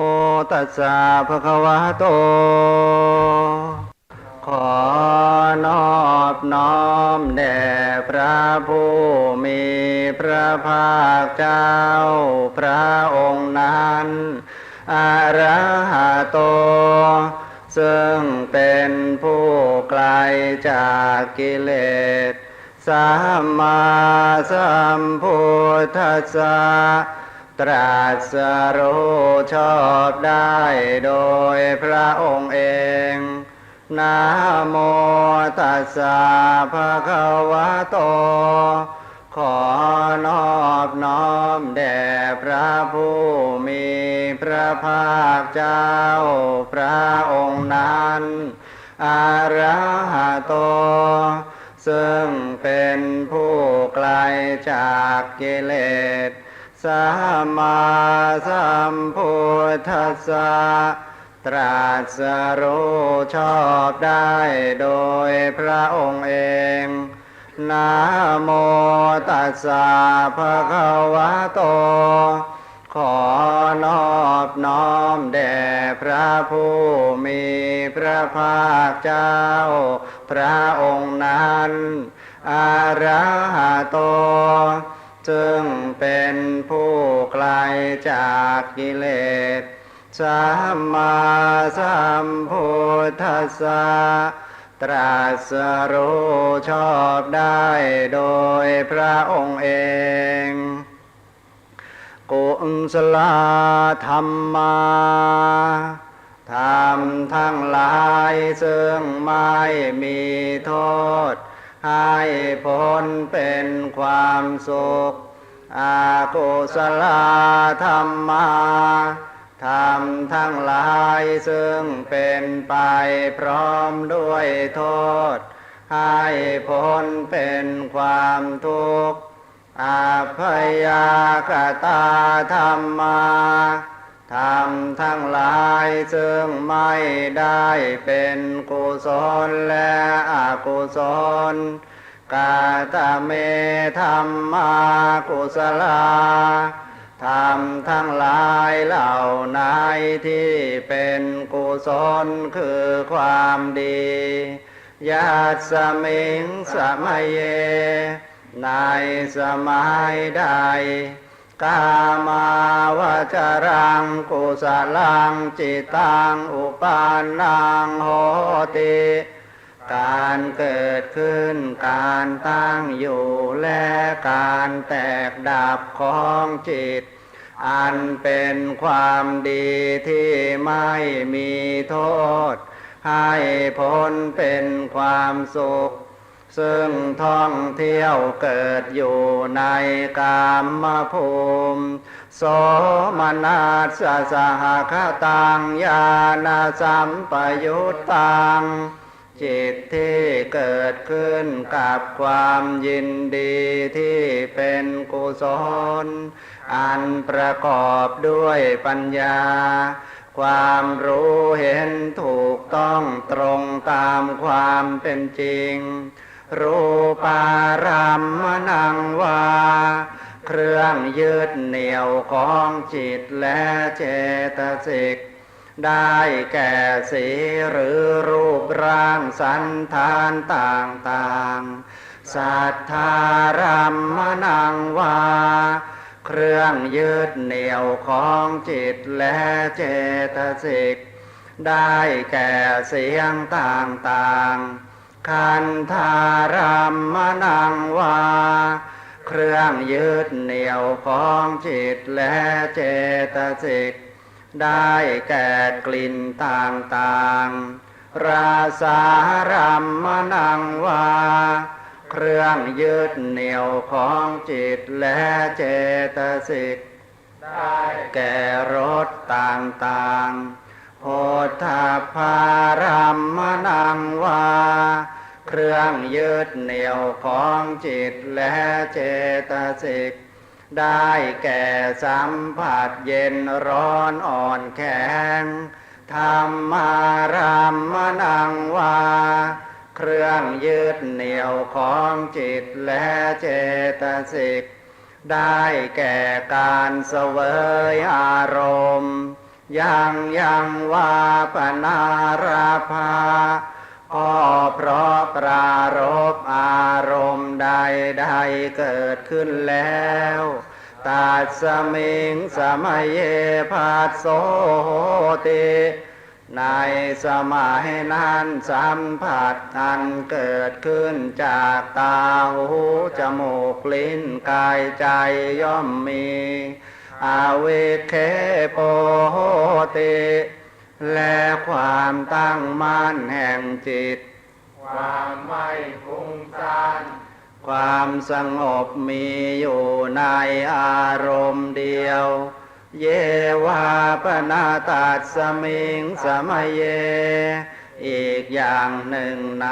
โอตัสสะภะคะวะโต ขอนอบน้อมแด่พระผู้มีพระภาคเจ้า พระองค์นั้นอะระหะโต ซึ่งเป็นผู้ไกลจากกิเลสสัมมาสัมพุทธัสสะ ตรัสรู้ชอบได้โดยพระองค์เองนะโมตัสสะภะคะวะโต ขอนอบน้อมแด่พระผู้มีพระภาคเจ้า พระองค์นั้นอระหะโต ซึ่งเป็นผู้ไกลจากกิเลส สัมมาสัมพุทธัสสะตรัสรู้ชอบได้โดยพระองค์เองนะโมตัสสะภะคะวะโต ขอนอบน้อมแด่พระผู้มีพระภาคเจ้า พระองค์นั้นอะระหะโต จึงเป็นผู้ไกลจากกิเลสสัมมาสัมพุทธัสสะตรัสรู้ชอบได้โดยพระองค์เองกุศลธรรมาธรรมทั้งหลายซึ่งไม่มีโทษ ให้พ้นเป็นความสุข อากุศลธรรมาธรรมทั้งหลายซึ่งเป็นไปพร้อมด้วยโทษ ให้พ้นเป็นความทุกข์อาพยากตาธรรมา ธรรมทั้งหลายซึ่งไม่ได้เป็นกุศลและอกุศลกาตเมธรรมากุศลาธรรมทั้งหลายเหล่าไหนที่เป็นกุศลคือความดียาสมิงสมัยเยในสมัยใด กามาวจรังกุสลังจิตังอุปานังโหติการเกิดขึ้นการตั้งอยู่และการแตกดับของจิต อันเป็นความดีที่ไม่มีโทษ ให้พ้นเป็นความสุข ซึ่งท่องเที่ยวเกิดอยู่ในกามภูมิ โสมนัสสะสหคตังญาณสัมปยุตตังจิตที่เกิดขึ้นกับความยินดีที่เป็นกุศล อันประกอบด้วยปัญญา ความรู้เห็นถูกต้องตรงตามความเป็นจริง รูปารามนังวา เครื่องยึดเหนี่ยวของจิตและเจตสิก ได้แก่สีหรือรูปร่างสันฐานต่างๆ สัทธารามนังวา เครื่องยึดเหนี่ยวของจิตและเจตสิก ได้แก่เสียงต่างๆ คันธารามนังวา เครื่องยึดเหนี่ยวของจิตและเจตสิก ได้แก่กลิ่นต่างๆ ราสารามนังวา เครื่องยึดเหนี่ยวของจิตและเจตสิก ได้แก่รสต่างๆ โพธาภารามมนังวา เครื่องยึดเหนี่ยวของจิตและเจตสิก ได้แก่สัมผัสเย็นร้อนอ่อนแข็งธรรมารามมนังวา เครื่องยึดเหนี่ยวของจิตและเจตสิก ได้แก่การเสวยอารมณ์ ยังยังว่าปนาราภาก็เพราะปรารบอารมณ์ใดใดเกิดขึ้นแล้วตัดสมิงสมัยเยภัสโสติในสมัยนั้นสัมผัสอันเกิดขึ้นจากตาหูจมูกลิ้นกายใจย่อมมี อาเวเคโปโหติ และความตั้งมั่นแห่งจิต ความไม่ฟุ้งซ่านความสงบมีอยู่ในอารมณ์เดียว เยวาปนาตัดสมิงสมัยเย อีกอย่างหนึ่งใน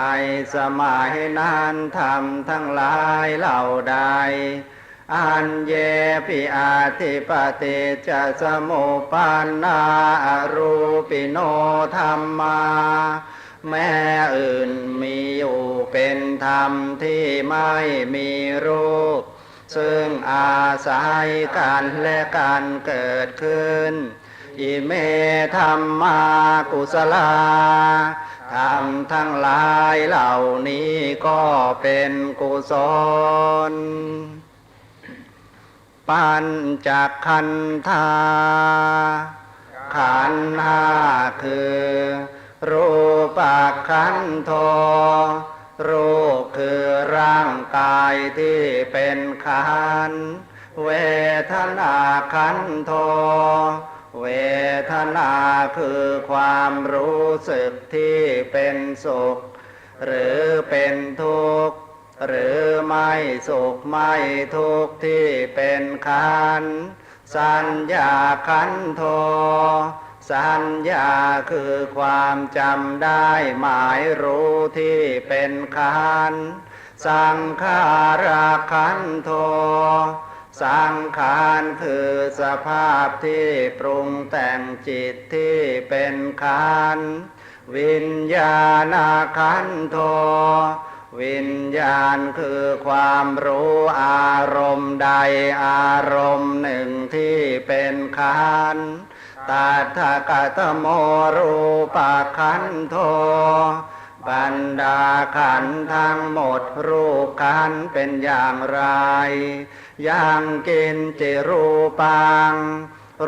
สมัยนั้นทำทั้งหลายเหล่าใด อันเยปิอาทิปติจะสมุปันนาอรูปิโนธรรมา แม้อื่นมีอยู่เป็นธรรมที่ไม่มีรูป ซึ่งอาศัยกันและการเกิดขึ้น อิเมธรรมากุศลาธรรมทั้งหลายเหล่านี้ก็เป็นกุศล ปัญจขันธาขันธ์ห้าคือ รูปขันโทรูปคือร่างกายที่เป็นขันธ์เวทนาขันโท เวทนาคือความรู้สึกที่เป็นสุข หรือเป็นทุกข์ หรือไม่สุขไม่ทุกข์ที่เป็นขันสัญญาขันโท สัญญาคือความจำได้หมายรู้ที่เป็นขันสังขาราขันโท สังขารคือสภาพที่ปรุงแต่งจิตที่เป็นขันวิญญาณขันโท วิญญาณคือความรู้อารมณ์ใดอารมณ์หนึ่งที่เป็นขันตาทกตโมรูปขันโทบรรดาขันธ์ทั้งหมดรูปขันธ์เป็นอย่างไรยังกินจิรูปัง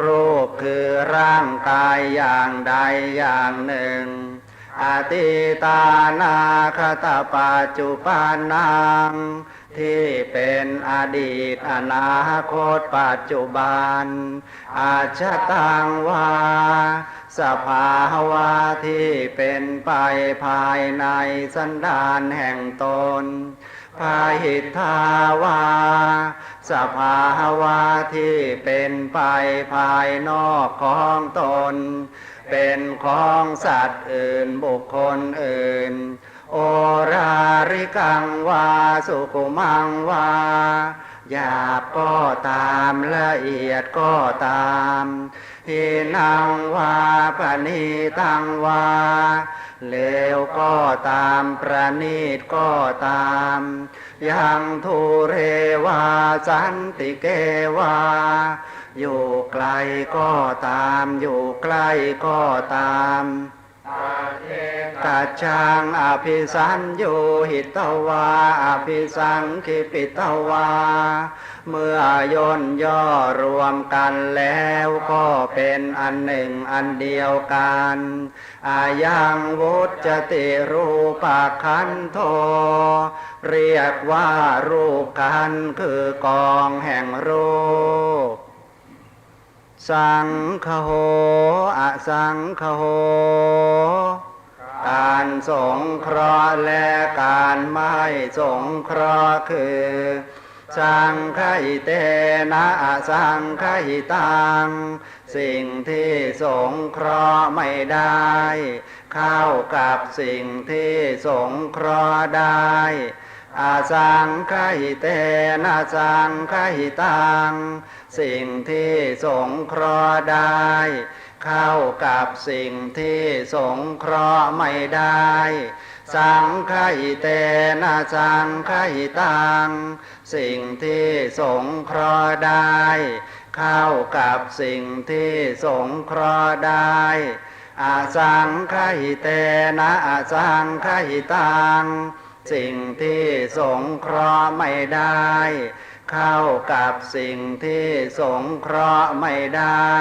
รูปคือร่างกายอย่างใดอย่างหนึ่ง อติตานาคตปัจจุปานังที่เป็นอดีตอนาคตปัจจุบัน อาชตังวา สภาวะที่เป็นไปภายในสันดานแห่งตน พาหิทาวา สภาวะที่เป็นไปภายนอกของตน เป็นของสัตว์อื่นบุคคลอื่น โอราริกังวา สุขุมังวา หยาบก็ตามละเอียดก็ตามหินังวาปณีตังวาเลวก็ตามประณีตก็ตาม ยังทุเรวาสันติเกวา อยู่ไกลก็ตาม อยู่ใกล้ก็ตามอาเท กัจจังอภิสัญโยหิตวาอภิสังคิปิตวา เมื่อย่นย่อรวมกันแล้วก็เป็นอันหนึ่งอันเดียวกันอายังวุจติรูปขันโท เรียกว่ารูปขันคือกองแห่งรูป สังคโหอสังคโห การสงเคราะห์และการไม่สงเคราะห์คือ สังคหิเตนะอสังคหิตัง สิ่งที่สงเคราะห์ไม่ได้ เข้ากับสิ่งที่สงเคราะห์ได้ อาสังคหิเตนะสังคหิตัง สิ่งที่สงเคราะห์ได้ เข้ากับสิ่งที่สงเคราะห์ไม่ได้ สังคหิเตนะสังคหิตัง สิ่งที่สงเคราะห์ได้ เข้ากับสิ่งที่สงเคราะห์ได้อาสังคหิเตนะอาสังคหิตัง สิ่งที่สงเคราะห์ไม่ได้ เข้ากับสิ่งที่สงเคราะห์ไม่ได้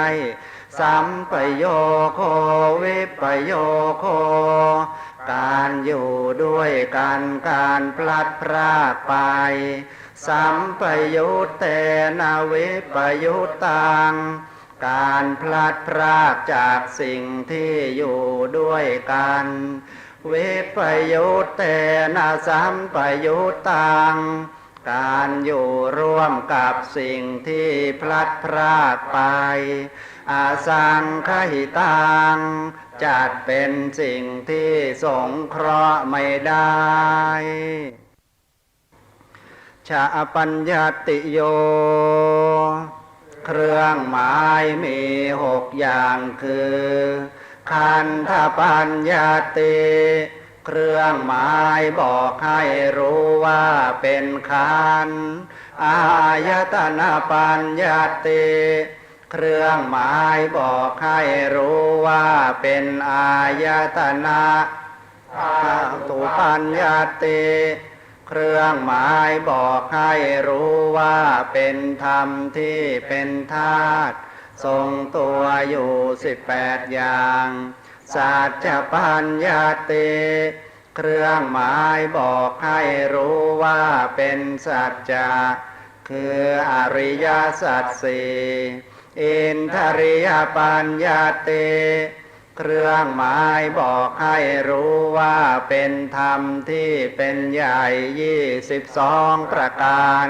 สัมปโยโควิปโยโค การอยู่ด้วยกันการพลัดพรากไป สัมปยุตเตนาวิปยุตตังการพลัดพรากจากสิ่งที่อยู่ด้วยกัน เวิปยุตเตนะสัมปยุตัง การอยู่ร่วมกับสิ่งที่พลัดพรากไป อาสังคหิตัง จัดเป็นสิ่งที่สงเคราะห์ไม่ได้ชาปัญญาติโย เครื่องหมายมีหกอย่างคือ คันธปัญญาติเครื่องหมายบอกให้รู้ว่าเป็นคันอายตนะปัญญาติเครื่องหมายบอกให้รู้ว่าเป็นอายตนะตุปัญญาติเครื่องหมายบอกให้รู้ว่าเป็นธรรมที่เป็นธาตุ ทรงตัวอยู่สิบแปดอย่างสัจปัญญาติเครื่องหมายบอกให้รู้ว่าเป็นสัจจะคืออริยสัจสี่อินทริยปัญญาติเครื่องหมายบอกให้รู้ว่าเป็นธรรมที่เป็นใหญ่ยี่สิบสองประการ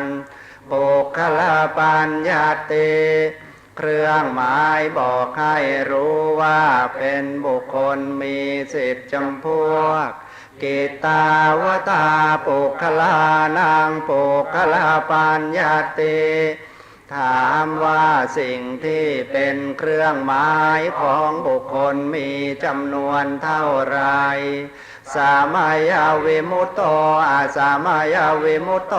ปุคละปัญญาติ เครื่องหมายบอกให้รู้ว่าเป็นบุคคลมีสิบจำพวกกิตาวตาปุคลานางปุคละปัญญาติถามว่าสิ่งที่เป็นเครื่องหมายของบุคคลมีจำนวนเท่าไร สามายาวิมุตโตอาสามายาวิมุตโต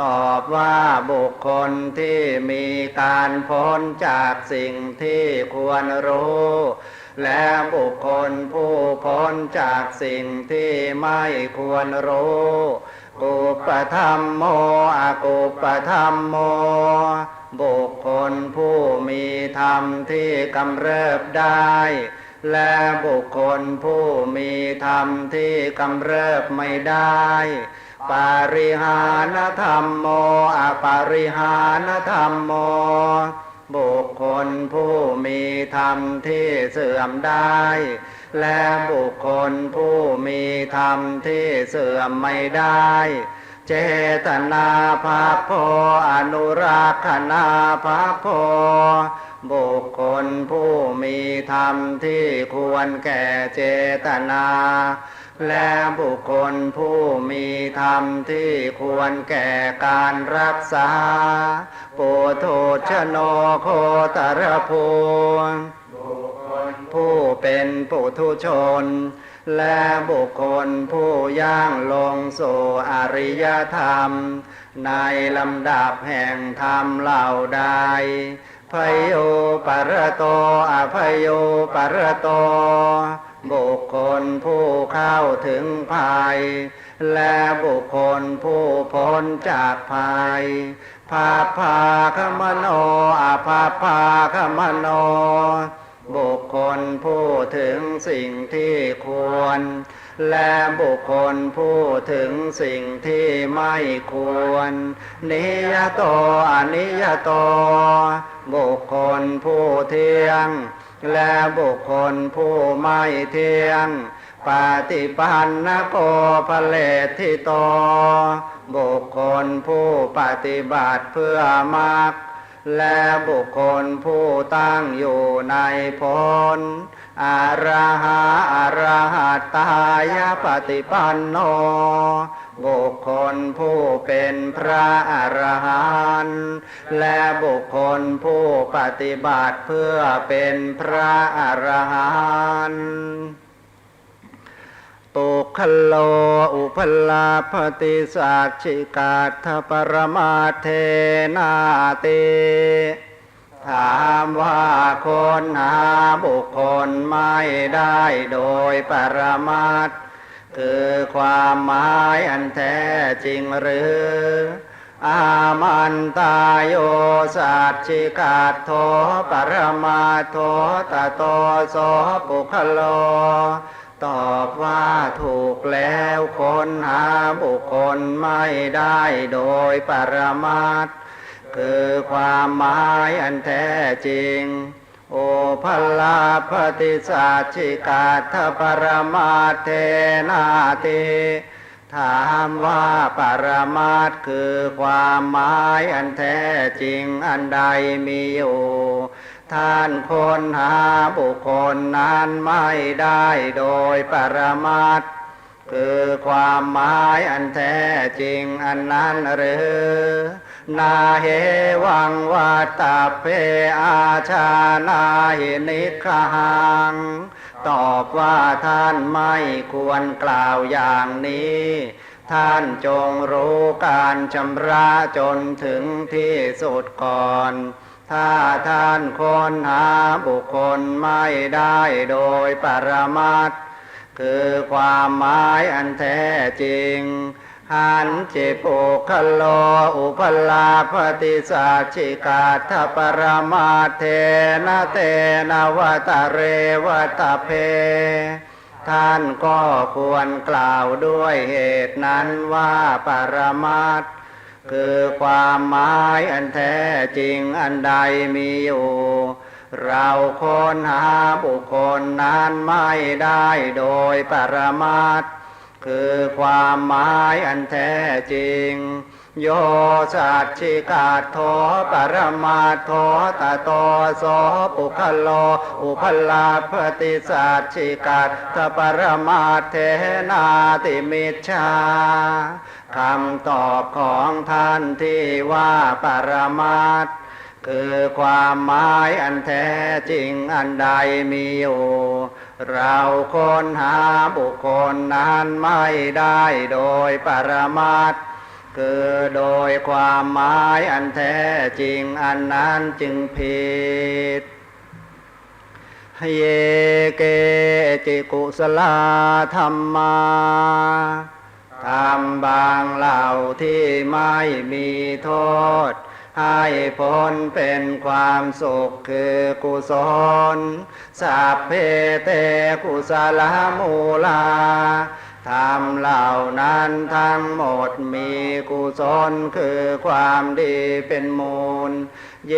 ตอบว่าบุคคลที่มีการพ้นจากสิ่งที่ควรรู้ และบุคคลผู้พ้นจากสิ่งที่ไม่ควรรู้กุปธรรมโมอากุปธรรมโม บุคคลผู้มีธรรมที่กำเริบได้ และบุคคลผู้มีธรรมที่กำเริบไม่ได้ ปาริหานธรรมโมอปาริหานธรรมโม บุคคลผู้มีธรรมที่เสื่อมได้ และบุคคลผู้มีธรรมที่เสื่อมไม่ได้ เจตนาภาพโพอนุรักษนาภาพโพบุคคลผู้มีธรรมที่ควรแก่เจตนา และบุคคลผู้มีธรรมที่ควรแก่การรักษาปุถุชโนโคตรภูมิบุคคลผู้เป็นปุถุชน และบุคคลผู้ย่างลงสู่อริยธรรม ในลำดับแห่งธรรมเหล่าใดพโยปรโตอภโยปรโต บุคคลผู้เข้าถึงภัย และบุคคลผู้พ้นจากภัยภาพาคมโนอาภาพาคมโน บุคคลผู้ถึงสิ่งที่ควร และบุคคลผู้ถึงสิ่งที่ไม่ควร นิยโตอนิยโต บุคคลผู้เที่ยง และบุคคลผู้ไม่เที่ยง ปฏิปันนโกภเลทิโต บุคคลผู้ปฏิบัติเพื่อมรรคและบุคคลผู้ตั้งอยู่ในพลอาราหาอาราหัตตายปฏิปันโน บุคคลผู้เป็นพระอรหันต์และบุคคลผู้ปฏิบัติเพื่อเป็นพระอรหันต์ปุคโลอุพลาภติสัจฉิกาทปรมาเทนาติถามว่าคนหาบุคคลไม่ได้โดยปรมาตถ์ คือความหมายอันแท้จริงหรือ อามันตายโยสัจฉิกาโทปรมาโทตโตโสปุคโล ตอบว่าถูกแล้วคนหาบุคคลไม่ได้โดยปรมาตคือความหมายอันแท้จริง โอพลาภติสัจิกาทปรมาเทนาติถามว่าปรมาตคือความหมายอันแท้จริงอันใดมีอยู่ท่านคนหาบุคคลนั้นไม่ได้โดยปรมาตคือความหมายอันแท้จริงอันนั้นหรือ นาเหวังวัตตเพอาชานาหินิคหัง ตอบว่าท่านไม่ควรกล่าวอย่างนี้ ท่านจงรู้การชำระจนถึงที่สุดก่อน ถ้าท่านคนหาบุคคลไม่ได้โดยปรมัตคือความหมายอันแท้จริง หันจิปุคโลอุปลาภติสัจฉิกาทปรมาเทนะเตนะวตะเรวตะเพ ท่านก็ควรกล่าวด้วยเหตุนั้นว่าปรมาตคือความหมายอันแท้จริงอันใดมีอยู่เราคนหาบุคคลนั้นไม่ได้โดยปรมาตถ คือความหมายอันแท้จริง โยสัจฉิกาโทปรมาโทตโตโสปุคโล อุพลาภติสัจฉิกาทปรมาเทนาติมิชาคำตอบของท่านที่ว่าปรมาต คือความหมายอันแท้จริงอันใดมีอยู่ เราค้นหาบุคคลนั้นไม่ได้โดยปรมาตคือโดยความหมายอันแท้จริงอันนั้นจึงผิดเยเกจิกุสลาธรรมาทำบางเหล่าที่ไม่มีโทษ ให้พ้นเป็นความสุขคือกุศล สัพเพเตกุสลามูลาทำเหล่านั้นทั้งหมดมีกุศลคือความดีเป็นมูล เย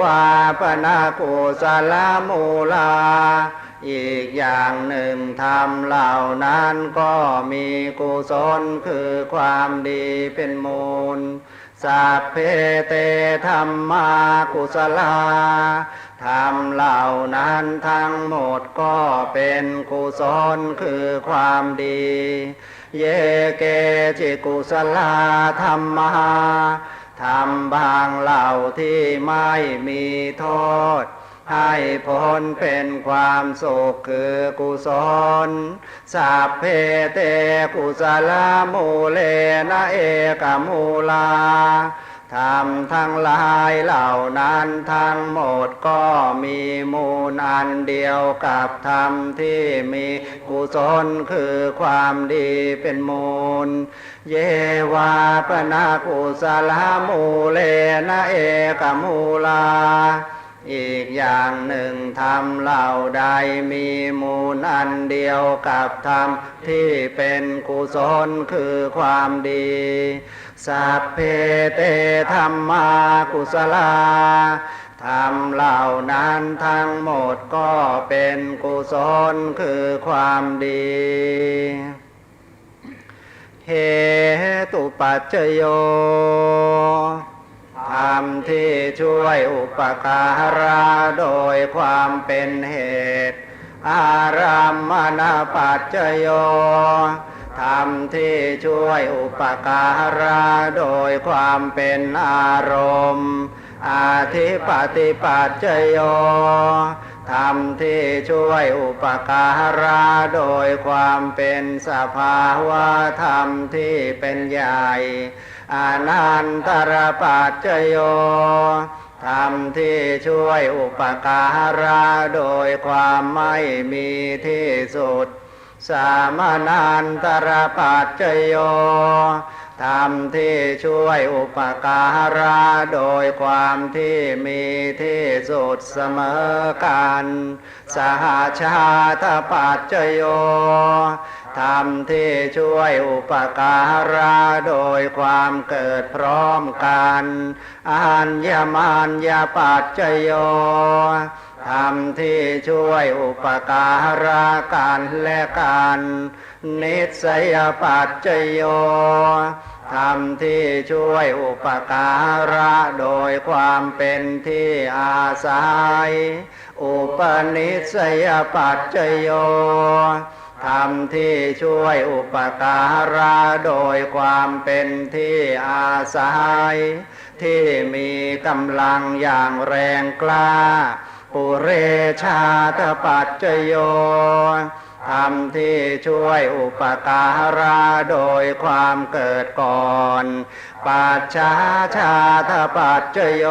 วาปนากุสลามูลา อีกอย่างหนึ่งทำเหล่านั้นก็มีกุศลคือความดีเป็นมูล สัพเพเตธรรมากุสลาธรรมเหล่านั้นทั้งหมดก็เป็นกุศลคือความดี เยเกจิกุสลาธรรมาธรรมบางเหล่าที่ไม่มีโทษ ให้พ้นเป็นความสุขคือกุศล สัพเพเตกุศลามูเลนะเอกมูลาทำทั้งหลายเหล่านั้นทั้งหมดก็มีมูลอันเดียวกับธรรมที่มีกุศลคือความดีเป็นมูล เยวาปนากุศลามูเลนะเอกมูลา อีกอย่างหนึ่งทำเหล่าใดมีมูลอันเดียวกับธรรมที่เป็นกุศลคือความดี สัพเพเตธรรมากุศลาทำเหล่านั้นทั้งหมดก็เป็นกุศลคือความดีเหตุปัจจโย รมที่ช่วยอุปการะโดยความเป็นเหตุ อารามมณปัจจโยธรรมที่ช่วยอุปการะโดยความเป็นอารมณ์ อาทิปฏิปัจจโยธรรมที่ช่วยอุปการะโดยความเป็นสภาวะธรรมที่เป็นใหญ่ อนันตรปัจจโยธรรมที่ช่วยอุปการะโดยความไม่มีที่สุด สามานันตรปัจจโย ธรรมที่ช่วยอุปการะโดยความที่มีที่สุดเสมอกัน สหชาตปัจจโยธรรมที่ช่วยอุปการะโดยความเกิดพร้อมกันอัญญมัญญปัจจโยธรรมที่ช่วยอุปการะกันและกัน นิสัยปัจจโย ธรรมที่ช่วยอุปการะโดยความเป็นที่อาศัย อุปนิสัยปัจจโยธรรมที่ช่วยอุปการะโดยความเป็นที่อาศัย ที่มีกำลังอย่างแรงกล้า ปุเรชาตปัจจโย ธรรมที่ช่วยอุปการะโดยความเกิดก่อน ปัจฉาชาตปัจจโย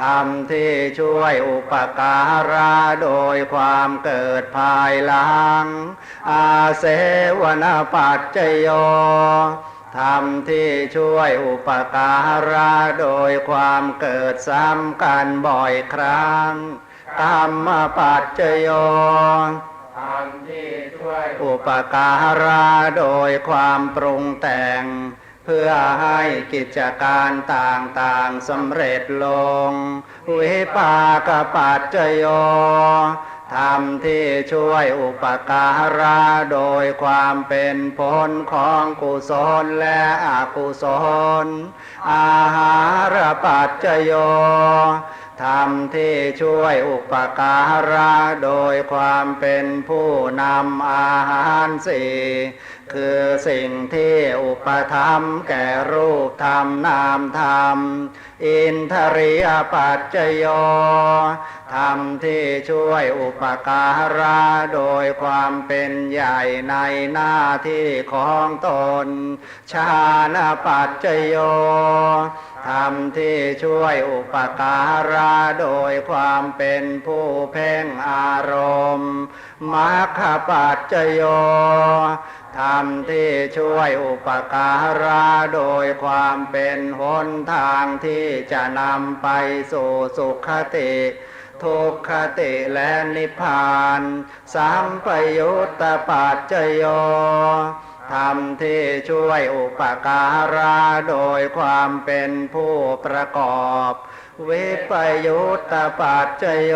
ธรรมที่ช่วยอุปการะโดยความเกิดภายหลัง อาเสวนปัจจโยธรรมที่ช่วยอุปการะโดยความเกิดซ้ำกันบ่อยครั้งกรรมปัจจโยธรรมที่ช่วย อุปการะโดยความปรุงแต่ง เพื่อให้กิจการต่างๆสำเร็จลง วิปากปัจจโยธรรมที่ช่วยอุปการะโดยความเป็นผลของกุศลและอกุศล อาหารปัจจโย ธรรมที่ช่วยอุปการะโดยความเป็นผู้นำอาหารสี่คือสิ่งที่อุปธรรมแก่รูปธรรมนามธรรม อินทริยปัจจโยธรรมที่ช่วยอุปการะโดยความเป็นใหญ่ในหน้าที่ของตน ชาณปัจจโย ธรรมที่ช่วยอุปการะโดยความเป็นผู้เพ่งอารมณ์มัคคปัจจโยธรรมที่ช่วยอุปการะโดยความเป็นหนทางที่จะนำไปสู่สุขติทุกขติและนิพพานสัมประยุตตปัจจโย ธรรมที่ช่วยอุปการะโดยความเป็นผู้ประกอบ วิปยุตตปัจจโย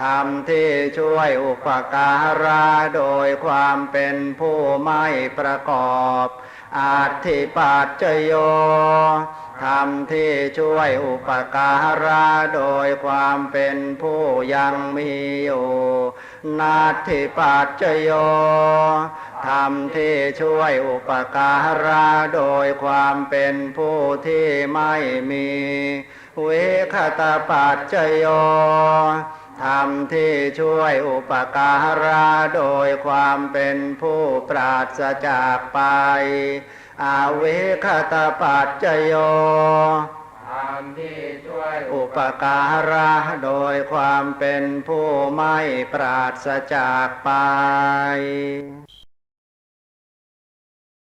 ธรรมที่ช่วยอุปการะโดยความเป็นผู้ไม่ประกอบอาธิปัจจโยธรรมที่ช่วยอุปการะโดยความเป็นผู้ยังมีอยู่ นาทิปัจจโย ธรรมที่ช่วยอุปการะโดยความเป็นผู้ที่ไม่มีเวคตาปัจจโยธรรมที่ช่วยอุปการะโดยความเป็นผู้ปราศจากไป อาเวคตาปัจจโยธรรมที่ช่วยอุปการะโดยความเป็นผู้ไม่ปราศจากไป